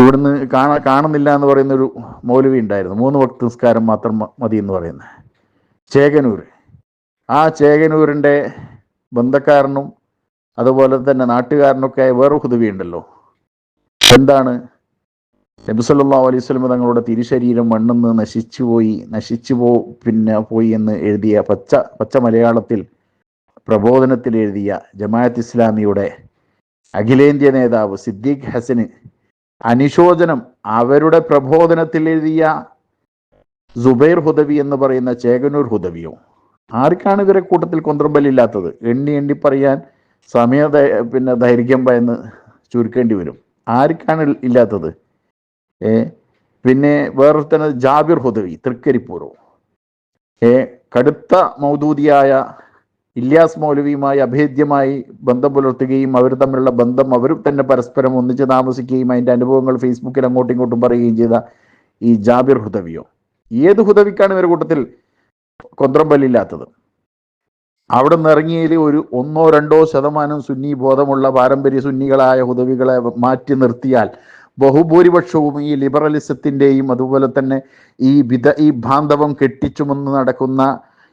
ഇവിടുന്ന് കാണാ കാണുന്നില്ല എന്ന് പറയുന്ന ഒരു മൗലവി ഉണ്ടായിരുന്നു. മൂന്ന് വക്ത നിസ്കാരം മാത്രം മതി എന്ന് പറയുന്നത്. ചേകനൂർ. ആ ചേകനൂരിന്റെ ബന്ധക്കാരനും അതുപോലെ തന്നെ നാട്ടുകാരനൊക്കെ ആയ വേറെ ഹുദവി ഉണ്ടല്ലോ. എന്താണ്? നബിസല്ലാ അലൈഹി തങ്ങളുടെ തിരുശരീരം മണ്ണെന്ന് നശിച്ചു പോയി നശിച്ചു പോ പിന്നെ പോയി എന്ന് എഴുതിയ പച്ച പച്ച മലയാളത്തിൽ പ്രബോധനത്തിൽ എഴുതിയ ജമാഅത്ത് ഇസ്ലാമിയുടെ അഖിലേന്ത്യ നേതാവ് സിദ്ദീഖ് ഹസന് അനുശോചനം അവരുടെ പ്രബോധനത്തിൽ എഴുതിയ സുബൈർ ഹുദവി എന്ന് പറയുന്ന ചേകനൂർ ഹുദവിയോ? ആർക്കാണ് ഇവരെ കൂട്ടത്തിൽ കൊന്ത്രമ്പലില്ലാത്തത് എണ്ണി എണ്ണി പറയാൻ സമയ പിന്നെ ദൈർഘ്യം ഭയന്ന് ചുരുക്കേണ്ടി വരും. ആർക്കാണ് ഇല്ലാത്തത്? ഏ പിന്നെ വേറൊരുത്തന ജാബിർ ഹുദവി തൃക്കരിപ്പൂരോ. ഏ കടുത്ത മൗദൂദിയായ ഇല്യാസ് മൗലവിയുമായി അഭേദ്യമായി ബന്ധം പുലർത്തുകയും അവർ തമ്മിലുള്ള ബന്ധം അവർ തന്നെ പരസ്പരം ഒന്നിച്ച് താമസിക്കുകയും അതിന്റെ അനുഭവങ്ങൾ ഫേസ്ബുക്കിൽ അങ്ങോട്ടും ഇങ്ങോട്ടും പറയുകയും ചെയ്ത ഈ ജാബിർ ഹുദവിയോ. ഏത് ഹുദവിക്കാണ് ഇവരുടെ കൂട്ടത്തിൽ കൊന്ത്രമ്പല്ലില്ലാത്തത്? അവിടെ നിന്ന് ഇറങ്ങിയതിൽ ഒരു ഒന്നോ രണ്ടോ ശതമാനം സുന്നി ബോധമുള്ള പാരമ്പര്യ സുന്നികളായ ഹുദവികളെ മാറ്റി നിർത്തിയാൽ ബഹുഭൂരിപക്ഷവും ഈ ലിബറലിസത്തിന്റെയും അതുപോലെ തന്നെ ഈ വിധ ഈ ബാന്ധവം കെട്ടിച്ചുമെന്ന് നടക്കുന്ന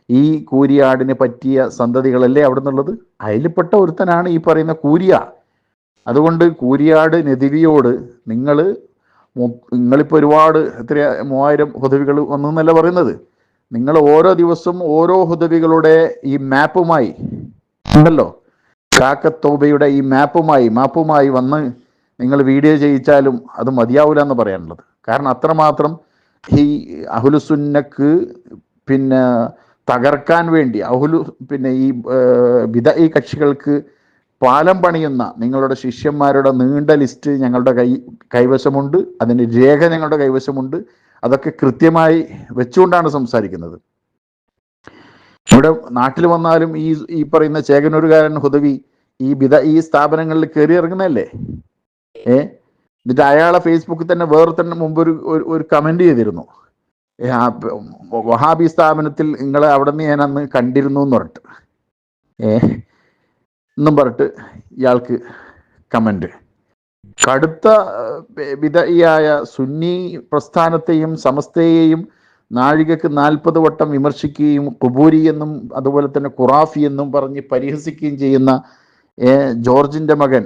ഈ കൂരിയാടിന് പറ്റിയ സന്തതികളല്ലേ അവിടെ നിന്നുള്ളത് അതിൽപ്പെട്ട ഒരുത്തനാണ് ഈ പറയുന്ന കൂരിയ. അതുകൊണ്ട് കൂരിയാട് നെതിവിയോട് നിങ്ങൾ നിങ്ങളിപ്പോൾ ഒരുപാട് എത്ര മൂവായിരം ഹുദവികൾ വന്നു എന്നല്ല പറയുന്നത്? നിങ്ങൾ ഓരോ ദിവസവും ഓരോ ഹുദവികളുടെ ഈ മാപ്പുമായി ഉണ്ടല്ലോ? കാക്കത്തോബയുടെ ഈ മാപ്പുമായി മാപ്പുമായി വന്ന് നിങ്ങൾ വീഡിയോ ചെയ്യിച്ചാലും അത് മതിയാവില്ല എന്ന് പറയാനുള്ളത്. കാരണം അത്രമാത്രം ഈ അഹുലുസുന്നക്ക് പിന്നെ തകർക്കാൻ വേണ്ടി അഹുലു പിന്നെ ഈ വിധ ഈ കക്ഷികൾക്ക് പാലം പണിയുന്ന നിങ്ങളുടെ ശിഷ്യന്മാരുടെ നീണ്ട ലിസ്റ്റ് ഞങ്ങളുടെ കൈ കൈവശമുണ്ട്. അതിന്റെ രേഖ ഞങ്ങളുടെ കൈവശമുണ്ട്. അതൊക്കെ കൃത്യമായി വെച്ചുകൊണ്ടാണ് സംസാരിക്കുന്നത്. ഇവിടെ നാട്ടിൽ വന്നാലും ഈ ഈ പറയുന്ന ചേകനൂരുകാരൻ ഹുദവി ഈ വിധ ഈ സ്ഥാപനങ്ങളിൽ കയറി ഇറങ്ങുന്നതല്ലേ? ഏ? എന്നിട്ട് അയാളെ ഫേസ്ബുക്കിൽ തന്നെ വേറെ തന്നെ മുമ്പ് ഒരു ഒരു- കമന്റ് ചെയ്തിരുന്നു. വഹാബി സ്ഥാപനത്തിൽ നിങ്ങളെ അവിടെ നിന്ന് ഞാൻ അന്ന് കണ്ടിരുന്നു എന്ന് പറഞ്ഞിട്ട്. ഏ എന്നും പറഞ്ഞിട്ട് ഇയാൾക്ക് കമന്റ്. കടുത്ത വിധയായ സുന്നി പ്രസ്ഥാനത്തെയും സമസ്തയെയും നാഴികക്ക് നാൽപ്പത് വട്ടം വിമർശിക്കുകയും കുബൂരി എന്നും അതുപോലെ തന്നെ ഖുറാഫി എന്നും പറഞ്ഞ് പരിഹസിക്കുകയും ചെയ്യുന്ന ജോർജിന്റെ മകൻ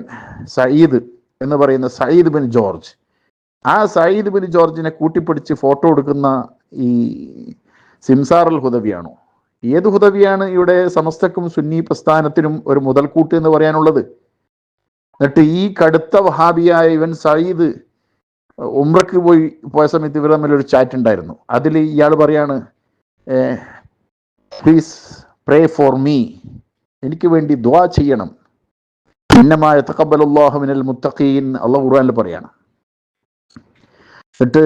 സയ്യിദ് എന്ന് പറയുന്ന സയ്യിദ് ബിൻ ജോർജ്. ആ സയ്യിദ് ബിൻ ജോർജിനെ കൂട്ടിപ്പിടിച്ച് ഫോട്ടോ എടുക്കുന്ന ഈ സിംസാറൽ ഹുദവിയാണോ? ഏത് ഹുദവിയാണ് ഇവിടെ സമസ്തക്കും സുന്നി പ്രസ്ഥാനത്തിനും ഒരു മുതൽക്കൂട്ട് എന്ന് പറയാനുള്ളത്? എന്നിട്ട് ഈ കടുത്ത വഹാബിയായ ഇവൻ സയ്യിദ് ഉംറക്ക് പോയി പോയ സമയത്ത് ഇവർ തമ്മിൽ ഒരു ചാറ്റ് ഉണ്ടായിരുന്നു. അതിൽ ഇയാൾ പറയാണ് പ്ലീസ് പ്രേ ഫോർ മീ എനിക്ക് വേണ്ടി ദ്വാ ചെയ്യണം. ഭിന്നമായ തക്കബലുല്ലാഹുവിനൽ മുത്തഖീൻ. അള്ളാഹ് ഖുർആനിൽ പറയാണ്. എന്നിട്ട്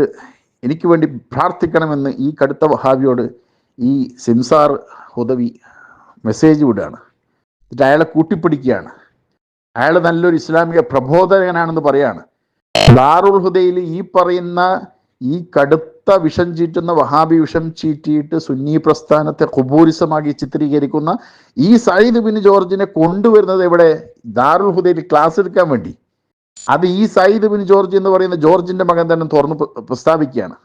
എനിക്ക് വേണ്ടി പ്രാർത്ഥിക്കണമെന്ന് ഈ കടുത്ത വഹാബിയോട് ഈ സിംസാർ ഹുദവി മെസ്സേജ് വിടുകയാണ്. എന്നിട്ട് അയാളെ കൂട്ടിപ്പിടിക്കുകയാണ്. അയാൾ നല്ലൊരു ഇസ്ലാമിക പ്രബോധകനാണെന്ന് പറയാണ്. ദാറുൽ ഹുദയിൽ ഈ പറയുന്ന ഈ കടുത്ത വിഷം ചീറ്റുന്ന വഹാബി വിഷം ചീറ്റിയിട്ട് സുന്നി പ്രസ്ഥാനത്തെ കുബൂരിസമാക്കി ചിത്രീകരിക്കുന്ന ഈ സയ്യിദ് ബിൻ ജോർജിനെ കൊണ്ടുവരുന്നത് എവിടെ? ദാറുൽ ഹുദയിൽ ക്ലാസ് എടുക്കാൻ വേണ്ടി. അത് ഈ സയ്യിദ് ബിൻ ജോർജ് എന്ന് പറയുന്ന ജോർജിന്റെ മകൻ തന്നെ തുറന്ന് പ്ര- പ്രസ്താവിക്കുകയാണ്.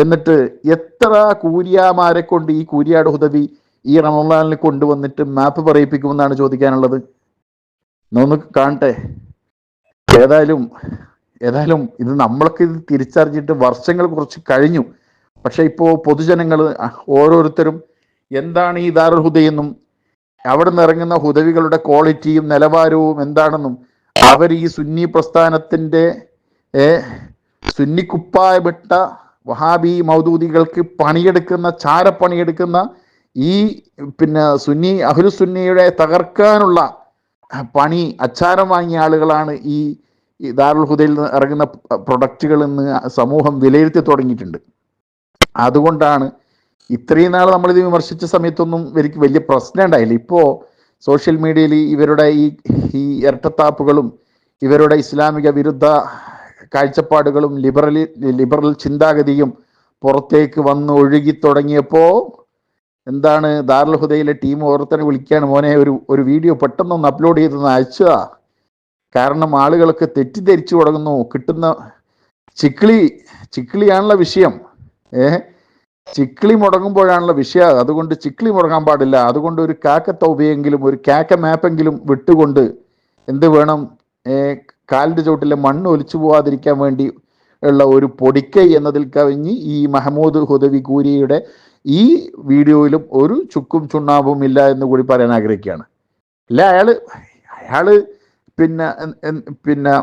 എന്നിട്ട് എത്ര കൂരിയാമാരെ കൊണ്ട് ഈ കൂരിയാട് ഹുദവി ഈ റമദാനിൽ കൊണ്ടുവന്നിട്ട് മാപ്പ് പറയിപ്പിക്കുമെന്നാണ് ചോദിക്കാനുള്ളത്? ഒന്ന് കാണട്ടെ. ഏതായാലും ഏതായാലും ഇത് നമ്മളൊക്കെ ഇത് തിരിച്ചറിഞ്ഞിട്ട് വർഷങ്ങൾ കുറച്ച് കഴിഞ്ഞു. പക്ഷെ ഇപ്പോ പൊതുജനങ്ങൾ ഓരോരുത്തരും എന്താണ് ഈ ദാരുൽ ഹുദയെന്നും അവിടെ നിന്ന് ഇറങ്ങുന്ന ഹുദവികളുടെ ക്വാളിറ്റിയും നിലവാരവും എന്താണെന്നും അവർ ഈ സുന്നി പ്രസ്ഥാനത്തിന്റെ സുന്നിക്കുപ്പായപ്പെട്ട വഹാബി മൗദൂദികൾക്ക് പണിയെടുക്കുന്ന ചാരപ്പണിയെടുക്കുന്ന ഈ പിന്നെ സുന്നി അഹുലുസുന്നിയുടെ തകർക്കാനുള്ള പണി അച്ചാരം വാങ്ങിയ ആളുകളാണ് ഈ ദാറുൽ ഹുദയിൽ നിന്ന് ഇറങ്ങുന്ന പ്രൊഡക്റ്റുകൾ എന്ന് സമൂഹം വിലയിരുത്തി തുടങ്ങിയിട്ടുണ്ട്. അതുകൊണ്ടാണ് ഇത്രയും നാൾ നമ്മളിത് വിമർശിച്ച സമയത്തൊന്നും എനിക്ക് വലിയ പ്രശ്നം ഉണ്ടായില്ല. ഇപ്പോൾ സോഷ്യൽ മീഡിയയിൽ ഇവരുടെ ഈ ഈ ഇരട്ടത്താപ്പുകളും ഇവരുടെ ഇസ്ലാമിക വിരുദ്ധ കാഴ്ചപ്പാടുകളും ലിബറലി ലിബറൽ ചിന്താഗതിയും പുറത്തേക്ക് വന്ന് ഒഴുകി തുടങ്ങിയപ്പോൾ എന്താണ് ദാർൽഹുദയിലെ ടീം ഓരോരുത്തരെ വിളിക്കുകയാണ് മോനെ ഒരു ഒരു വീഡിയോ പെട്ടെന്നൊന്ന് അപ്ലോഡ് ചെയ്തെന്ന് അയച്ചതാ കാരണം ആളുകളൊക്കെ തെറ്റിദ്ധരിച്ചു തുടങ്ങുന്നു. കിട്ടുന്ന ചിക്കിളി ചിക്ലിയാണുള്ള വിഷയം. ഏ ചിക്കിളി മുടങ്ങുമ്പോഴാണല്ലോ വിഷയം. അതുകൊണ്ട് ചിക്കിളി മുടങ്ങാൻ പാടില്ല. അതുകൊണ്ട് ഒരു കാക്ക തൗബിയെങ്കിലും ഒരു കാക്ക മാപ്പെങ്കിലും വിട്ടുകൊണ്ട് എന്ത് വേണം? കാലിന്റെ ചോട്ടിലെ മണ്ണ് ഒലിച്ചു പോവാതിരിക്കാൻ വേണ്ടി ഉള്ള ഒരു പൊടിക്കൈ എന്നതിൽ കവിഞ്ഞ് ഈ മഹമ്മൂദ് ഹുദവി കൂരിയുടെ ഈ വീഡിയോയിലും ഒരു ചുക്കും ചുണ്ണാമ്പും ഇല്ല എന്ന് കൂടി പറയാൻ ആഗ്രഹിക്കുകയാണ്. അല്ല അയാൾ അയാൾ പിന്നെ പിന്നെ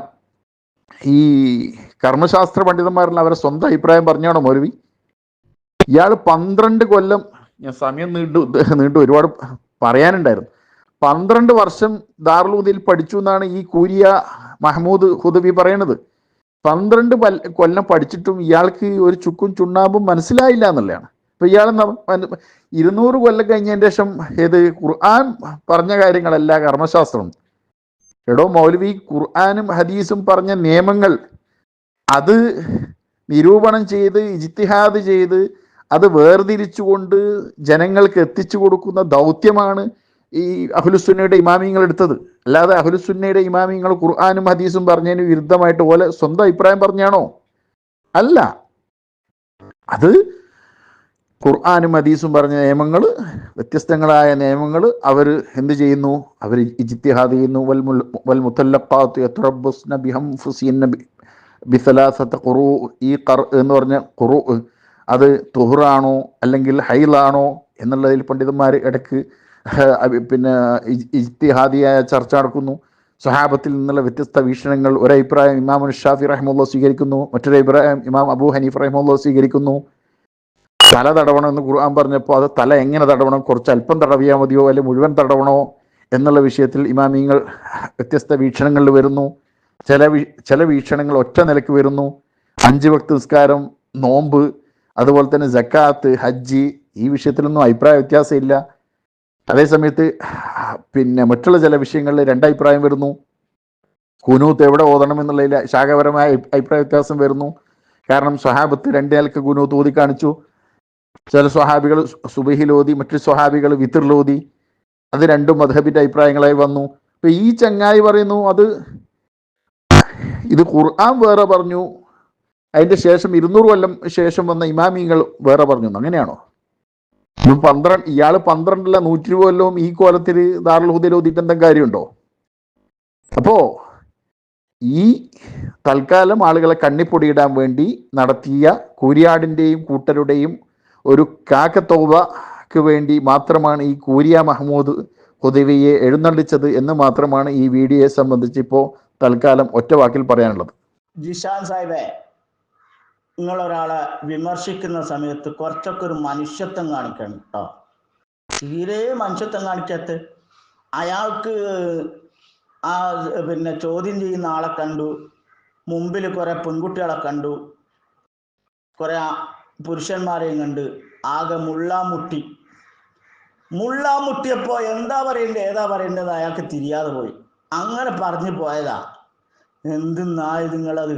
ഈ കർമ്മശാസ്ത്ര പണ്ഡിതന്മാരിൽ അവരെ സ്വന്തം അഭിപ്രായം പറഞ്ഞാണോ മൗലവി? ഇയാൾ പന്ത്രണ്ട് കൊല്ലം ഞാൻ സമയം നീണ്ടു നീണ്ടു ഒരുപാട് പറയാനുണ്ടായിരുന്നു. പന്ത്രണ്ട് വർഷം ദാർലൂദിൽ പഠിച്ചു എന്നാണ് ഈ കൂരിയ മഹമ്മൂദ് ഹുദബി പറയണത്. പന്ത്രണ്ട് കൊല്ലം പഠിച്ചിട്ടും ഇയാൾക്ക് ഒരു ചുക്കും ചുണ്ണാമ്പും മനസ്സിലായില്ല എന്നുള്ളതാണ്. അപ്പൊ ഇയാൾ ഇരുന്നൂറ് കൊല്ലം കഴിഞ്ഞതിന് ശേഷം ഏത് ഖുർആൻ പറഞ്ഞ കാര്യങ്ങളല്ല കർമ്മശാസ്ത്രം. എടോ മൗലവി ഖുർആാനും ഹദീസും പറഞ്ഞ നിയമങ്ങൾ അത് നിരൂപണം ചെയ്ത് ഇജ്തിഹാദ് ചെയ്ത് അത് വേർതിരിച്ചുകൊണ്ട് ജനങ്ങൾക്ക് എത്തിച്ചു കൊടുക്കുന്ന ദൗത്യമാണ് ഈ അഹുലുസുന്നയുടെ ഇമാമിങ്ങൾ എടുത്തത്. അല്ലാതെ അഹുലുസുന്നയുടെ ഇമാമിങ്ങൾ ഖുർആാനും ഹദീസും പറഞ്ഞതിന് വിരുദ്ധമായിട്ട് പോലെ സ്വന്തം അഭിപ്രായം പറഞ്ഞാണോ? അല്ല. അത് ഖുർആാനും ഹദീസും പറഞ്ഞ നിയമങ്ങൾ വ്യത്യസ്തങ്ങളായ നിയമങ്ങൾ അവർ എന്ത് ചെയ്യുന്നു? അവർ ഇജിത്തിഹാദ് ചെയ്യുന്നു. വൽ വൽ മുത്തല്ലഖാത്ത് ബിഹം ഫുസീൻ ബിസലാസത്ത് ഖുറു ഈ ഖർ എന്ന് പറഞ്ഞ ഖുറു അത് തുഹറാണോ അല്ലെങ്കിൽ ഹൈലാണോ എന്നുള്ളതിൽ പണ്ഡിതന്മാർ ഇടയ്ക്ക് പിന്നെ ഇജ്തിഹാദിയായ ചർച്ച നടക്കുന്നു. സ്വഹാബത്തിൽ നിന്നുള്ള വ്യത്യസ്ത വീക്ഷണങ്ങൾ ഒരഭിപ്രായം ഇമാം ഷാഫി റഹ്മുള്ള സ്വീകരിക്കുന്നു മറ്റൊരു അഭിപ്രായം ഇമാം അബൂ ഹനീഫ് റഹ്മുള്ള സ്വീകരിക്കുന്നു. തല തടവണം എന്ന് ഖുർആൻ പറഞ്ഞപ്പോൾ അത് തല എങ്ങനെ തടവണം കുറച്ച് അല്പം തടവിയാൽ മതിയോ അല്ലെങ്കിൽ മുഴുവൻ തടവണോ എന്നുള്ള വിഷയത്തിൽ ഇമാമിങ്ങൾ വ്യത്യസ്ത വീക്ഷണങ്ങളിൽ വരുന്നു. ചില ചില വീക്ഷണങ്ങൾ ഒറ്റ നിലയ്ക്ക് വരുന്നു. അഞ്ച് ഭക്തി നിസ്കാരം നോമ്പ് അതുപോലെ തന്നെ ജക്കാത്ത് ഹജ്ജ് ഈ വിഷയത്തിലൊന്നും അഭിപ്രായ വ്യത്യാസമില്ല. അതേസമയത്ത് പിന്നെ മറ്റുള്ള ചില വിഷയങ്ങളിൽ രണ്ടഭിപ്രായം വരുന്നു. കുനൂത്ത് എവിടെ ഓതണം എന്നുള്ളതിൽ ശാഖപരമായ അഭി- അഭിപ്രായ വ്യത്യാസം വരുന്നു. കാരണം സ്വഹാബത്ത് രണ്ട് നിലയ്ക്ക് കുനൂത്ത് ഓതി കാണിച്ചു. ചില സ്വഹാബികൾ സുബഹിൽ ഓതി മറ്റു സ്വഹാബികൾ വിത്തിർലോതി അത് രണ്ടും മധബിന്റെ അഭിപ്രായങ്ങളായി വന്നു. അപ്പൊ ഈ ചങ്ങായി പറയുന്നു അത് ഇത് ഖുർആൻ വേറെ പറഞ്ഞു അതിന്റെ ശേഷം ഇരുന്നൂറ് കൊല്ലം ശേഷം വന്ന ഇമാമിങ്ങൾ വേറെ പറഞ്ഞു. അങ്ങനെയാണോ? പന്ത്രണ്ട് ഇയാൾ പന്ത്രണ്ടല്ല നൂറ്റി ഇരുപത് കൊല്ലവും ഈ കോലത്തിൽ ദാറുൽഹുദയിൽ ഓതിയിട്ട് എന്തെങ്കിലും കാര്യമുണ്ടോ? അപ്പോ ഈ തൽക്കാലം ആളുകളെ കണ്ണിപ്പൊടിയിടാൻ വേണ്ടി നടത്തിയ കൂരിയാടിന്റെയും കൂട്ടരുടെയും ഒരു കാക്കത്തോവക്ക് വേണ്ടി മാത്രമാണ് ഈ കൂരിയ മഹമ്മൂദ് ഹുദവിയെ എഴുന്നള്ളിച്ചത് എന്ന് മാത്രമാണ് ഈ വീഡിയോയെ സംബന്ധിച്ച് ഇപ്പോൾ തൽക്കാലം ഒറ്റ വാക്കിൽ പറയാനുള്ളത്.
ജിഷാൻ സാഹിബെ നിങ്ങളൊരാളെ വിമർശിക്കുന്ന സമയത്ത് കുറച്ചൊക്കെ ഒരു മനുഷ്യത്വം കാണിക്കണം കേട്ടോ തീരെ മനുഷ്യത്വം കാണിക്കാത്ത അയാൾക്ക് ആ പിന്നെ ചോദ്യം ചെയ്യുന്ന ആളെ കണ്ടു മുമ്പിൽ കുറെ പെൺകുട്ടികളെ കണ്ടു കുറെ പുരുഷന്മാരെയും കണ്ട് ആകെ മുള്ളാമുട്ടി മുള്ളാമുട്ടിയപ്പോ എന്താ പറയണ്ടേ ഏതാ പറയേണ്ടത് അയാൾക്ക് തിരിയാതെ പോയി. അങ്ങനെ പറഞ്ഞു പോയതാ. എന്തെന്നാ നിങ്ങളത്?